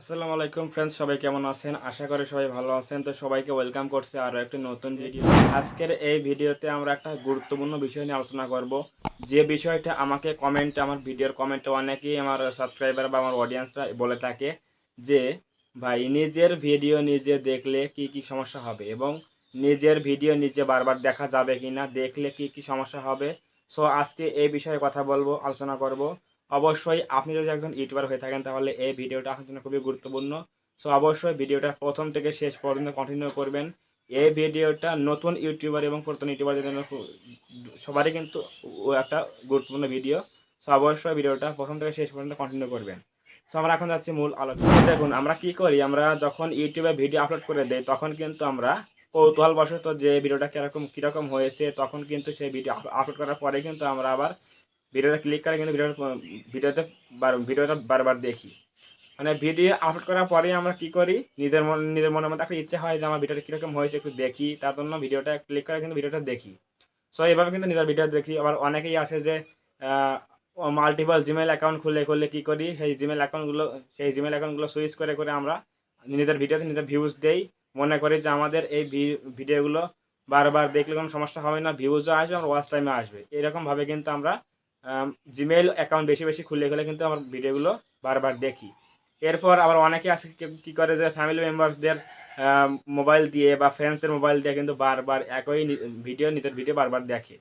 আসসালামু আলাইকুম ফ্রেন্ডস সবাই কেমন আছেন? আশা করি সবাই ভালো আছেন। তো সবাইকে ওয়েলকাম করছে আরও একটি নতুন ভিডিও আজকের এই ভিডিওতে আমরা একটা গুরুত্বপূর্ণ বিষয় নিয়ে আলোচনা করব। যে বিষয়টা আমাকে কমেন্টে আমার ভিডিওর কমেন্টে অনেকেই আমার সাবস্ক্রাইবার বা আমার অডিয়েন্সরা বলে থাকে যে, ভাই, নিজের ভিডিও নিজে দেখলে কি কি সমস্যা হবে এবং নিজের ভিডিও নিজে বারবার দেখা যাবে কি না দেখলে কি কি সমস্যা হবে? সো আজকে এই বিষয়ে কথা বলব, আলোচনা করব। অবশ্যই আপনি যদি একজন ইউটিউবার হয়ে থাকেন, তাহলে এই ভিডিওটা আপনার জন্য খুবই গুরুত্বপূর্ণ। সো অবশ্যই ভিডিওটা প্রথম থেকে শেষ পর্যন্ত কন্টিনিউ করবেন। এই ভিডিওটা নতুন ইউটিউবার এবং পুরাতন ইউটিউবারদের জন্য সবারই কিন্তু একটা গুরুত্বপূর্ণ ভিডিও। সো অবশ্যই ভিডিওটা প্রথম থেকে শেষ পর্যন্ত কন্টিনিউ করবেন। সো আমরা এখন যাচ্ছি মূল আলোচনা। দেখুন, আমরা কি করি? আমরা যখন ইউটিউবে ভিডিও আপলোড করে দেই, তখন কিন্তু আমরা কৌতূহলবশত যে ভিডিওটা কীরকম কীরকম হয়েছে, তখন কিন্তু সেই ভিডিও আপলোড করার পরে কিন্তু আমরা আবার ভিডিওটা ক্লিক করে কিন্তু ভিডিও ভিডিওতে ভিডিওটা বারবার দেখি। মানে ভিডিও আপলোড করার পরে আমরা কি করি? নিজের মন, নিজের মনের মধ্যে একটা ইচ্ছা হয় যে আমার ভিডিওটা কীরকম হয়েছে, একটু দেখি। তার জন্য ভিডিওটা ক্লিক করে কিন্তু ভিডিওটা দেখি। সো এইভাবে কিন্তু নিজের ভিডিও দেখি। আবার অনেকেই আছে যে মাল্টিপল জিমেল অ্যাকাউন্ট খুলে খুলে কি করি? সেই জিমেল অ্যাকাউন্টগুলো সেই জিমেল অ্যাকাউন্টগুলো সুইচ করে করে আমরা নিজেদের ভিডিওতে নিজের ভিউজ দেই। মনে করি যে আমাদের এই ভিডিওগুলো বারবার দেখলে কোনো সমস্যা হবে না ভিউজও আসবে আমার ওয়াচ টাইমে আসবে। এরকমভাবে কিন্তু আমরা জিমেল অ্যাকাউন্ট বেশি বেশি খুলে খুলে কিন্তু আমার ভিডিওগুলো বারবার দেখি। এরপর আবার অনেকে আছে কি- করে যে ফ্যামিলি মেম্বারসদের মোবাইল দিয়ে বা ফ্রেন্ডসদের মোবাইল দিয়ে কিন্তু বারবার একই ভিডিও, নিজের ভিডিও বারবার দেখে।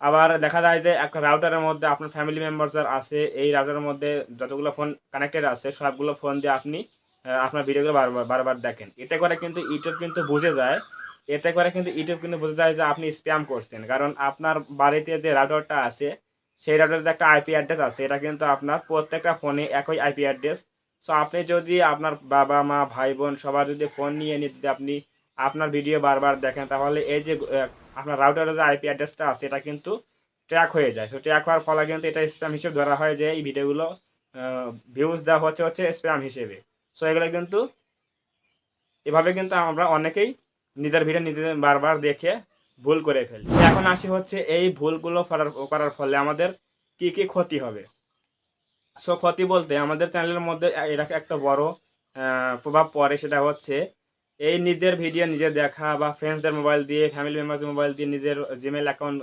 আবার দেখা যায় যে একটা রাউটারের মধ্যে আপনার ফ্যামিলি মেম্বার যার আছে, এই রাউটারের মধ্যে যতগুলো ফোন কানেক্টেড আছে, সবগুলো ফোন দিয়ে আপনি আপনার ভিডিওগুলো বারবার বারবার দেখেন। এতে করে কিন্তু ইউটিউব কিন্তু বুঝে যায়, এতে করে কিন্তু ইউটিউব কিন্তু বুঝে যায় যে আপনি স্প্যাম করছেন। কারণ আপনার বাড়িতে যে রাউটারটা আছে সেই রাউটারের একটা আইপি অ্যাড্রেস আছে, এটা কিন্তু আপনার প্রত্যেকটা ফোনে একই আইপি অ্যাড্রেস সো আপনি যদি আপনার বাবা, মা, ভাই, বোন সবার যদি ফোন নিয়ে নিয়ে যদি আপনি আপনার ভিডিও বারবার দেখেন, তাহলে এই যে আপনার রাউটারের যে আইপি অ্যাড্রেসটা আছে, এটা কিন্তু ট্র্যাক হয়ে যায়। সো ট্র্যাক হওয়ার ফলে কিন্তু এটা স্প্যাম হিসেবে ধরা হয় যে এই ভিডিওগুলো ভিউজ দেওয়া হচ্ছে হচ্ছে স্প্যাম হিসেবে। সো এগুলো কিন্তু, এভাবে কিন্তু আমরা অনেকেই নিজের ভিডিও নিজেদের বারবার দেখে ভুল করে ফেলি এখন আসি হচ্ছে এই ভুলগুলো করার করার ফলে আমাদের কি কি ক্ষতি হবে। সো ক্ষতি বলতে আমাদের চ্যানেলের মধ্যে এ- এর একটা বড় প্রভাব পড়ে সেটা হচ্ছে এই নিজের ভিডিও নিজে দেখা বা ফ্রেন্ডসদের মোবাইল দিয়ে ফ্যামিলি মেম্বারদের মোবাইল দিয়ে নিজের জিমেল অ্যাকাউন্ট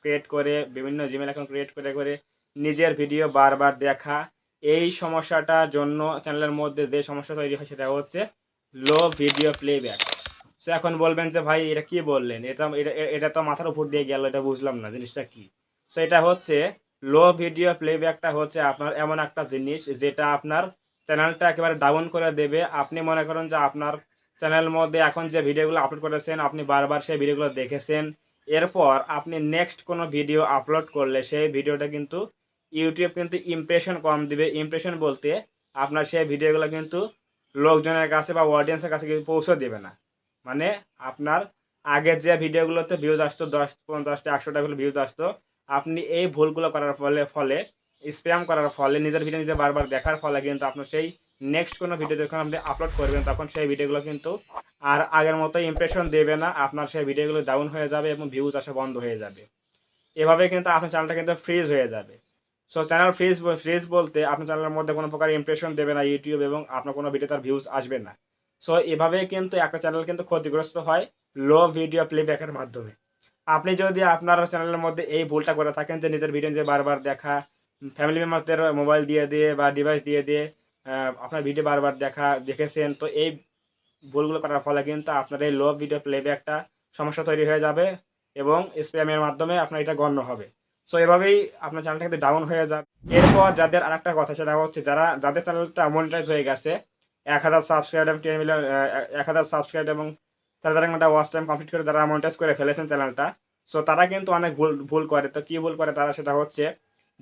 ক্রিয়েট করে, বিভিন্ন জিমেল অ্যাকাউন্ট ক্রিয়েট করে করে নিজের ভিডিও বারবার দেখা। এই সমস্যাটার জন্য চ্যানেলের মধ্যে যে সমস্যা তৈরি হয় সেটা হচ্ছে লো ভিডিও প্লেব্যাক সো এখন বলবেন যে, ভাই, এটা কি বললেন? এটা এটা তো মাথার উপর দিয়ে গেল, এটা বুঝলাম না, জিনিসটা কি? সো এটা হচ্ছে লো ভিডিও প্লেব্যাকটা হচ্ছে আপনার এমন একটা জিনিস যেটা আপনার চ্যানেলটা একেবারে ডাউন করে দেবে। আপনি মনে করেন যে আপনার চ্যানেলের মধ্যে এখন যে ভিডিওগুলো আপলোড করেছেন, আপনি বারবার সেই ভিডিওগুলো দেখেছেন। এরপর আপনি নেক্সট কোনো ভিডিও আপলোড করলে সেই ভিডিওটা কিন্তু ইউটিউব কিন্তু ইমপ্রেশন কম দিবে। ইমপ্রেশন বলতে আপনার সেই ভিডিওগুলো কিন্তু লোকজনের কাছে বা অডিয়েন্সের কাছে কিন্তু পৌঁছে দেবে না। মানে আপনার আগের যে ভিডিওগুলোতে ভিউজ আসতো দশ পঞ্চাশটা একশোটা করে ভিউজ আসতো, আপনি এই ভুলগুলো করার ফলে ফলে স্প্যাম করার ফলে, নিজের ভিডিও নিজে বারবার দেখার ফলে কিন্তু আপনার সেই নেক্সট কোনো ভিডিও যখন আপনি আপলোড করবেন, তখন সেই ভিডিওগুলো কিন্তু আর আগের মতো ইমপ্রেশন দেবে না, আপনার সেই ভিডিওগুলো ডাউন হয়ে যাবে এবং ভিউজ আসা বন্ধ হয়ে যাবে। এভাবে কিন্তু আপনার চ্যানেলটা কিন্তু ফ্রিজ হয়ে যাবে। সো চ্যানেল ফ্রিজ ফ্রিজ বলতে আপনার চ্যানেলের মধ্যে কোনো প্রকার ইমপ্রেশন দেবে না ইউটিউব এবং আপনার কোনো ভিডিও তার ভিউজ আসবে না। সো এভাবে কিন্তু একটা চ্যানেল কিন্তু ক্ষতিগ্রস্ত হয় লো ভিডিও প্লেব্যাকের মাধ্যমে। আপনি যদি আপনার চ্যানেলের মধ্যে এই ভুলটা করে থাকেন যে নিজের ভিডিও যে বারবার দেখা ফ্যামিলি মেম্বারদের মোবাইল দিয়ে দিয়ে বা ডিভাইস দিয়ে দিয়ে আপনার ভিডিও বারবার দেখা, দেখেছেন, তো এই ভুলগুলো করার ফলে কিন্তু আপনার এই লো ভিডিও প্লেব্যাকটা সমস্যা তৈরি হয়ে যাবে এবং স্প্যামের মাধ্যমে আপনার এটা গণ্য হবে। সো এভাবেই আপনার চ্যানেলটা কিন্তু ডাউন হয়ে যাবে। এরপর যাদের আরেকটা কথা সেটা হচ্ছে যারা, যাদের চ্যানেলটা মনিটাইজ হয়ে গেছে এক হাজার সাবস্ক্রাইব এবং টেন মিলিয়ন এক হাজার সাবস্ক্রাইব এবং তারা তারা একটা ওয়াচ টাইম কমপ্লিট করে তারা মনিটাইজ করে ফেলেছেন চ্যানেলটা সো তারা কিন্তু অনেক ভুল ভুল করে। তো কী ভুল করে? তারা সেটা হচ্ছে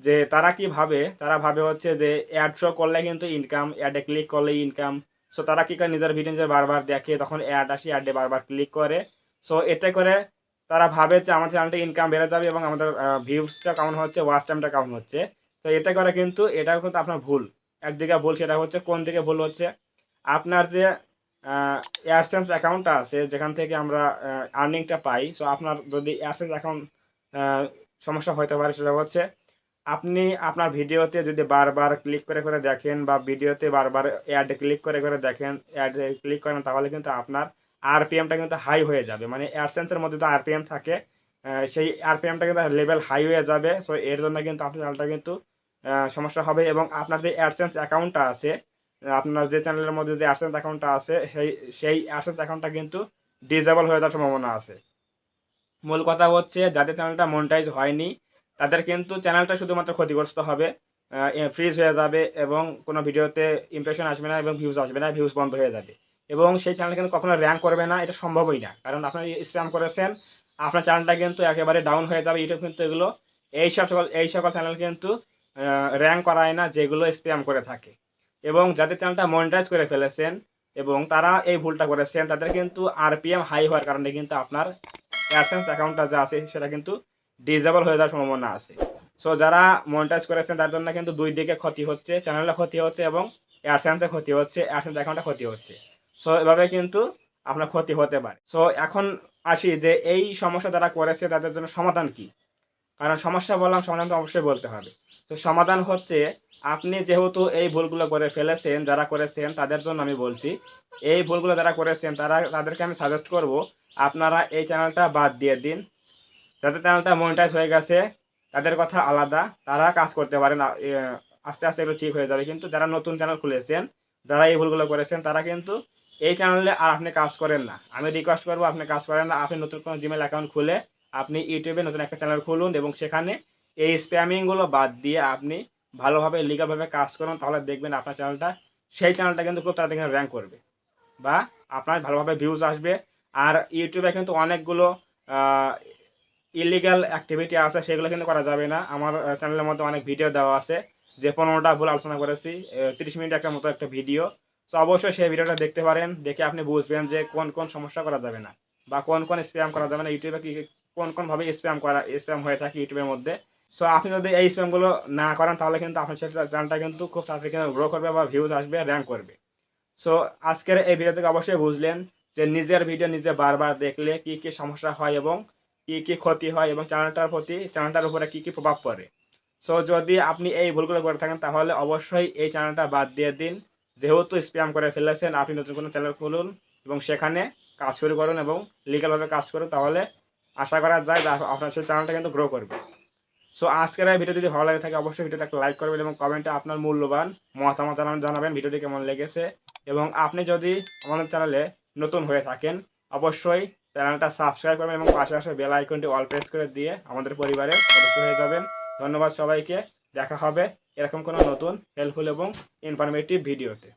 যে, তারা কি ভাবে? তারা ভাবে হচ্ছে যে অ্যাড শো করলে কিন্তু ইনকাম অ্যাডে ক্লিক করলে ইনকাম সো তারা কী করে? নিজের ভিডিও নিজের বারবার দেখে, তখন অ্যাড আসে অ্যাডে বারবার ক্লিক করে। সো এতে করে তারা ভাবে যে, আমার চ্যানেলটা ইনকাম বেড়ে যাবে এবং আমাদের ভিউজটা কেমন হচ্ছে ওয়াচ টাইমটা কেমন হচ্ছে। তো এতে করে কিন্তু এটাও কিন্তু আপনার ভুল। একদিকে ভুল, সেটা হচ্ছে কোন দিকে ভুল হচ্ছে? আপনার যে এয়ারসেন্স অ্যাকাউন্টটা আছে, যেখান থেকে আমরা আর্নিংটা পাই সো আপনার যদি এয়ারসেন্স অ্যাকাউন্ট সমস্যা হতে পারে, সেটা হচ্ছে, আপনি আপনার ভিডিওতে যদি বারবার ক্লিক করে করে দেখেন বা ভিডিওতে বারবার অ্যাড ক্লিক করে করে দেখেন অ্যাড ক্লিক করেন, তাহলে কিন্তু আপনার আরপিএমটা কিন্তু হাই হয়ে যাবে। মানে অ্যাডসেন্সের মধ্যে তো আরপিএম থাকে সেই আরপিএমটা কিন্তু লেভেল হাই হয়ে যাবে সো এর জন্য কিন্তু আপনার চ্যানেলটা কিন্তু সমস্যা হবে এবং আপনার যে অ্যাডসেন্স অ্যাকাউন্টটা আছে আপনার যে চ্যানেলের মধ্যে যে অ্যাডসেন্স অ্যাকাউন্টটা আছে, সেই সেই অ্যাডসেন্স অ্যাকাউন্টটা কিন্তু ডিসেবল হয়ে যাওয়ার সম্ভাবনা আছে। মূল কথা হচ্ছে, যাদের চ্যানেলটা মনিটাইজ হয়নি, তাদের কিন্তু চ্যানেলটা শুধুমাত্র ক্ষতিগ্রস্ত হবে ফ্রিজ হয়ে যাবে এবং কোনো ভিডিওতে ইমপ্রেশন আসবে না এবং ভিউজ আসবে না ভিউজ বন্ধ হয়ে যাবে। এবং সেই চ্যানেল কিন্তু কখনো র্যাঙ্ক করবে না, এটা সম্ভবই না। কারণ আপনার স্প্যাম করেছেন, আপনার চ্যানেলটা কিন্তু একেবারে ডাউন হয়ে যাবে ইউটিউব কিন্তু এগুলো, এই সব সকল, এই সকল চ্যানেল কিন্তু র্যাঙ্ক করায় না, যেগুলো স্প্যাম করে থাকে। এবং যাদের চ্যানেলটা মনিটাইজ করে ফেলেছেন এবং তারা এই ভুলটা করেছেন, তাদের কিন্তু আরপিএম হাই হওয়ার কারণে কিন্তু আপনার অ্যাডসেন্স অ্যাকাউন্টটা যা আছে সেটা কিন্তু ডিজেবল হয়ে যাওয়ার সম্ভাবনা আছে। সো যারা মনিটাইজ করেছেন, তার জন্য কিন্তু দুই দিকে ক্ষতি হচ্ছে চ্যানেলে ক্ষতি হচ্ছে এবং অ্যাডসেন্সে ক্ষতি হচ্ছে অ্যাডসেন্স অ্যাকাউন্টে ক্ষতি হচ্ছে। সো এভাবে কিন্তু আপনার ক্ষতি হতে পারে। সো এখন আসি যে এই সমস্যা যারা করেছে, তাদের জন্য সমাধান কি? কারণ সমস্যা বললাম, সমাধান তো অবশ্যই বলতে হবে। তো সমাধান হচ্ছে, আপনি যেহেতু এই ভুলগুলো করে ফেলেছেন, যারা করেছেন, তাদের জন্য আমি বলছি, এই ভুলগুলো যারা করেছেন, তারা, তাদেরকে আমি সাজেস্ট করব, আপনারা এই চ্যানেলটা বাদ দিয়ে দিন যাদের চ্যানেলটা মনিটাইজ হয়ে গেছে, তাদের কথা আলাদা, তারা কাজ করতে পারেন আস্তে আস্তে এগুলো ঠিক হয়ে যাবে, কিন্তু যারা নতুন চ্যানেল খুলেছেন, যারা এই ভুলগুলো করেছেন, তারা কিন্তু এই চ্যানেলে আর আপনি কাজ করেন না। আমি রিকোয়েস্ট করব আপনি কাজ করেন না, আপনি নতুন কোনো জিমেল অ্যাকাউন্ট খুলে, আপনি ইউটিউবে নতুন একটা চ্যানেল খুলুন এবং সেখানে এই স্প্যামিংগুলো বাদ দিয়ে আপনি ভালোভাবে লিগালভাবে কাজ করুন, তাহলে দেখবেন আপনার চ্যানেলটা সেই চ্যানেলটা কিন্তু খুব তাড়াতাড়ি র্যাঙ্ক করবে বা আপনার ভালোভাবে ভিউজ আসবে। আর ইউটিউবে কিন্তু অনেকগুলো ইলিগাল অ্যাক্টিভিটি আছে, সেগুলো কিন্তু করা যাবে না। আমার চ্যানেলের মধ্যে অনেক ভিডিও দেওয়া আছে, যে পনেরোটা ভুল আলোচনা করেছি তিরিশ মিনিট একটা মতো একটা ভিডিও তো অবশ্যই সেই ভিডিওটা দেখতে পারেন, দেখে আপনি বুঝবেন যে কোন কোন সমস্যা করা যাবে না বা কোন কোন স্প্যাম করা যাবে না। ইউটিউবে কি, কোন, কোনভাবে স্প্যাম করা স্প্যাম হয়ে থাকে ইউটিউবের মধ্যে। সো আপনি যদি এই স্প্যামগুলো না করেন, তাহলে কিন্তু আপনার চ্যানেলটা কিন্তু খুব তাড়াতাড়ি কিন্তু গ্রো করবে বা ভিউজ আসবে র্যাঙ্ক করবে। সো আজকের এই ভিডিও থেকে অবশ্যই বুঝলেন যে নিজের ভিডিও নিজে বারবার দেখলে কি কি সমস্যা হয় এবং কি কি ক্ষতি হয় এবং চ্যানেলটার প্রতি চ্যানেলটার উপরে কি কি প্রভাব পড়ে। সো যদি আপনি এই ভুলগুলো করে থাকেন, তাহলে অবশ্যই এই চ্যানেলটা বাদ দিয়ে দিন। যেহেতু স্প্যাম করে ফেলেছেন, আপনি নতুন কোনো চ্যানেল খুলুন এবং সেখানে কাজ শুরু করুন এবং লিগালভাবে কাজ করুন, তাহলে আশা করা যায় আপনার সেই চ্যানেলটা কিন্তু গ্রো করবে। সো আজকের এই ভিডিও যদি ভালো লাগে থাকে, অবশ্যই ভিডিওটা লাইক করবেন এবং কমেন্টে আপনার মূল্যবান মতামত জানাবেন ভিডিওটি কেমন লেগেছে। এবং আপনি যদি আমাদের চ্যানেলে নতুন হয়ে থাকেন, অবশ্যই চ্যানেলটা সাবস্ক্রাইব করবেন এবং পাশে আসে বেল আইকনটি অল প্রেস করে দিয়ে আমাদের পরিবারে সদস্য হয়ে যাবেন। ধন্যবাদ সবাইকে। দেখা হবে এরকম কোনো নতুন হেল্পফুল এবং ইনফরমেটিভ ভিডিওতে।